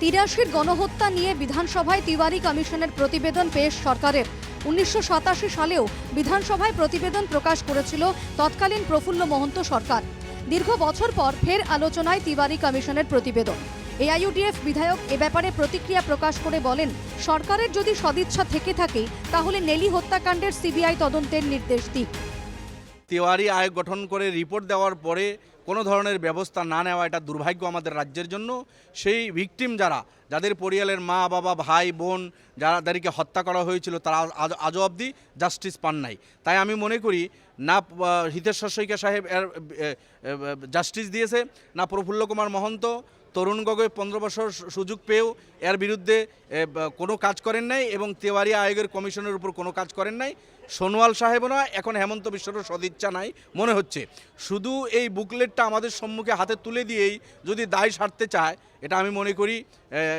তিরাশির গণহত্যা নিয়ে বিধানসভায় তিওয়ারি কমিশনের প্রতিবেদন পেশ সরকারের। উনিশশো সাতাশি সালেও বিধানসভায় প্রতিবেদন প্রকাশ করেছিল তৎকালীন প্রফুল্ল মহন্ত সরকার। দীর্ঘ বছর পর ফের আলোচনায় তিওয়ারি কমিশনের প্রতিবেদন। এআইইউডিএফ বিধায়ক এ ব্যাপারে প্রতিক্রিয়া প্রকাশ করে বলেন, সরকারের যদি সদিচ্ছা থেকে থাকে, তাহলে নেলি হত্যাকাণ্ডের সিবিআই তদন্তের নির্দেশ দিক। তিওয়ারি আয়োগ গঠন করে রিপোর্ট দেওয়ার পরে কোনো ধরনের ব্যবস্থা না নেওয়া এটা দুর্ভাগ্য আমাদের রাজ্যের জন্য। সেই ভিকটিম যারা, যাদের পরিয়ালের মা, বাবা, ভাই, বোন যাদেরকে হত্যা করা হয়েছিল, তারা আজ অবধি জাস্টিস পান নাই। তাই আমি মনে করি, না হিতেশ্বর শইকা সাহেব জাস্টিস দিয়েছে, না প্রফুল্ল কুমার মহন্ত তরুণ গগৈ পনেরো বছর সুযোগ পেয়েও এর বিরুদ্ধে কোনো কাজ করেন নাই এবং তেওয়ারি আয়োগের কমিশনের উপর কোনো কাজ করেন নাই। সোনোয়াল সাহেবও নয়, এখন হেমন্ত বিশ্বেরও সদিচ্ছা নাই মনে হচ্ছে। শুধু এই বুকলেটটা আমাদের সম্মুখে হাতে তুলে দিয়েই যদি দায় সারতে চায়, এটা আমি মনে করি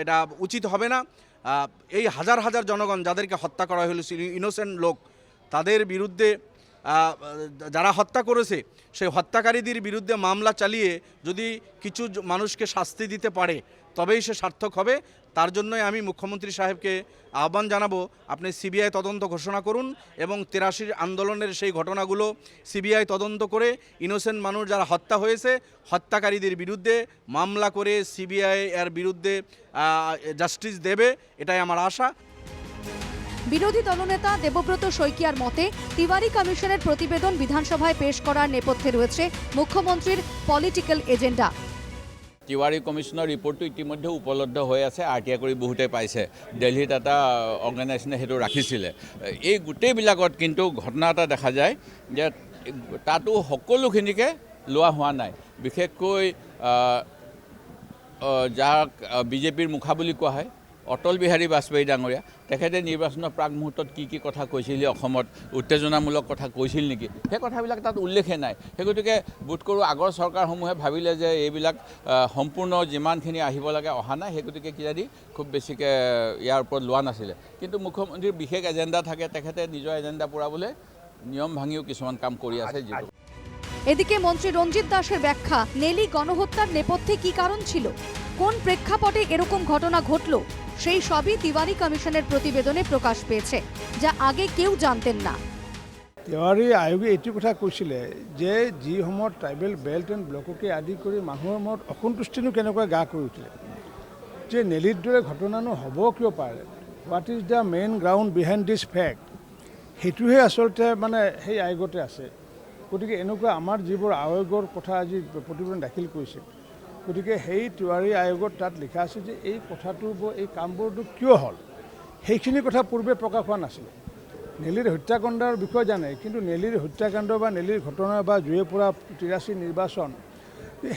এটা উচিত হবে না। এই হাজার হাজার জনগণ যাদেরকে হত্যা করা হয়েছিল ইনোসেন্ট লোক, তাদের বিরুদ্ধে যারা হত্যা করেছে, সেই হত্যাকারীদের বিরুদ্ধে মামলা চালিয়ে যদি কিছু মানুষকে শাস্তি দিতে পারে, তবেই সে সার্থক হবে। তার জন্যই আমি মুখ্যমন্ত্রী সাহেবকে আহ্বান জানাব, আপনি সিবিআই তদন্ত ঘোষণা করুন এবং তেরাশির আন্দোলনের সেই ঘটনাগুলো সিবিআই তদন্ত করে ইনোসেন্ট মানুষ যারা হত্যা হয়েছে, হত্যাকারীদের বিরুদ্ধে মামলা করে সিবিআই এর বিরুদ্ধে জাস্টিস দেবে, এটাই আমার আশা। বিরোধী দলনেতা দেবব্রত শইকিয়ার মতে, তিওয়ারি কমিশনের প্রতিবেদন বিধানসভায় পেশ করার নেপথ্যে ৰয়েছে মুখ্যমন্ত্ৰীৰ পলিটিক্যাল এজেন্ডা তিৱাৰী কমিশ্যনৰ ৰিপৰ্টটো ইতিমধ্যে উপলব্ধ হৈ আছে আৰ টি আই কৰি বহুতে পাইছে। দিল্লীত এটা অৰ্গেনাইজেশ্যনে সেইটো ৰাখিছিলে। এই গোটেইবিলাকত কিন্তু ঘটনা এটা দেখা যায় যে তাতো সকলোখিনিকে লোৱা হোৱা নাই। বিশেষকৈ যাক বিজেপিৰ মুখা বুলি কোৱা হয় অটল বিহাৰী বাজপেয়ী ডাঙৰীয়া। তেখেতে নিৰ্বাচনৰ প্ৰাক মুহূৰ্তত কি কি কথা কৈছিল অসমত উত্তেজনামূলক কথা কৈছিল নেকি? সেই কথাবিলাক তাত উল্লেখে নাই। সেই গতিকে বোধ কৰোঁ আগৰ চৰকাৰসমূহে ভাবিলে যে এইবিলাক সম্পূৰ্ণ যিমানখিনি আহিব লাগে অহা নাই সেই গতিকে কিজানি খুব বেছিকৈ ইয়াৰ ওপৰত লোৱা নাছিলে। কিন্তু মুখ্যমন্ত্ৰীৰ বিশেষ এজেণ্ডা থাকে তেখেতে নিজৰ এজেণ্ডা পূৰাবলৈ নিয়ম ভাঙিও কিছুমান কাম কৰি আছে যিটো এদিকে মন্ত্রী রঞ্জিত দাসের ব্যাখ্যা নেলি গণহত্যার নেপথ্যে কি কারণ ছিল? কোন প্রেক্ষাপটে এরকম ঘটনা ঘটল? সেই সবই তিওয়ারি কমিশনের প্রতিবেদনে প্ৰকাশ পেয়েছে, যা আগে কেউ জানতেন না। তেওৱাৰী আয়োগে এইটো কথা কৈছিলে যে যি সময়ত ট্ৰাইবেল বেল্ট এণ্ড ব্লককে আদি কৰি মানুহৰ মনত অসন্তুষ্টিনো কেনেকৈ গা কৰি উঠিলে? যে নেলিৰ দৰে ঘটনানো হ'ব কিয় পাৰে? What is the main ground behind this fact সেইটোহে আচলতে মানে সেই আয়োগতে আছে। গতিকে এনেকুৱা আমাৰ যিবোৰ আয়োগৰ কথা আজি প্ৰতিবেদন দাখিল কৰিছে গতিকে সেই তিৱাৰী আয়োগত তাত লিখা আছে যে এই কথাটো এই কামবোৰটো কিয় হ'ল? সেইখিনি কথা পূৰ্বে প্ৰকাশ হোৱা নাছিলে। নেলিৰ হত্যাকাণ্ডৰ বিষয়ে জানে, কিন্তু নেলিৰ হত্যাকাণ্ড বা নেলিৰ ঘটনা বা জুয়ে পৰা তিৰাশী নিৰ্বাচন,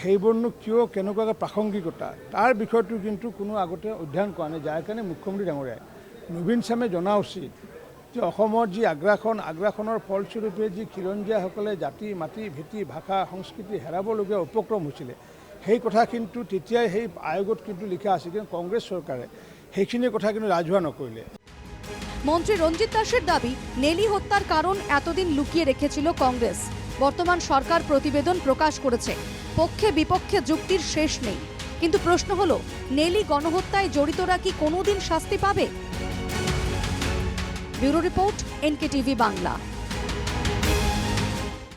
সেইবোৰনো কিয় কেনেকুৱাকৈ প্ৰাসংগিকতা? তাৰ বিষয়টো কিন্তু কোনো আগতে অধ্যয়ন কৰা নাই। যাৰ কাৰণে মুখ্যমন্ত্ৰী ডাঙৰীয়াই নবীন চামে জনা উচিত যে অসমৰ যি আগ্ৰাসন, আগ্ৰাসনৰ ফলস্বৰূপে যি খিলঞ্জীয়াসকলে জাতি, মাটি, ভেটি, ভাষা, সংস্কৃতি হেৰাবলগীয়া উপক্ৰম হৈছিলে সেই কথা কিন্তু তেতিয়াই সেই আয়োগত কিন্তু লিখা আছে, কিন্তু কংগ্ৰেছ চৰকাৰে সেইখিনি কথা কিন্তু ৰাজহুৱা নকৰিলে। মন্ত্রী রঞ্জিত দাসের দাবি, নেলি হত্যার কারণ এতদিন লুকিয়ে রেখেছিল কংগ্রেস। বর্তমান সরকার প্রতিবেদন প্রকাশ করেছে, পক্ষে বিপক্ষে যুক্তির শেষ নেই। কিন্তু প্রশ্ন হলো, নেলি গণহত্যায় জড়িতরা কি কোনোদিন শাস্তি পাবে? Bureau report NK TV Bangla.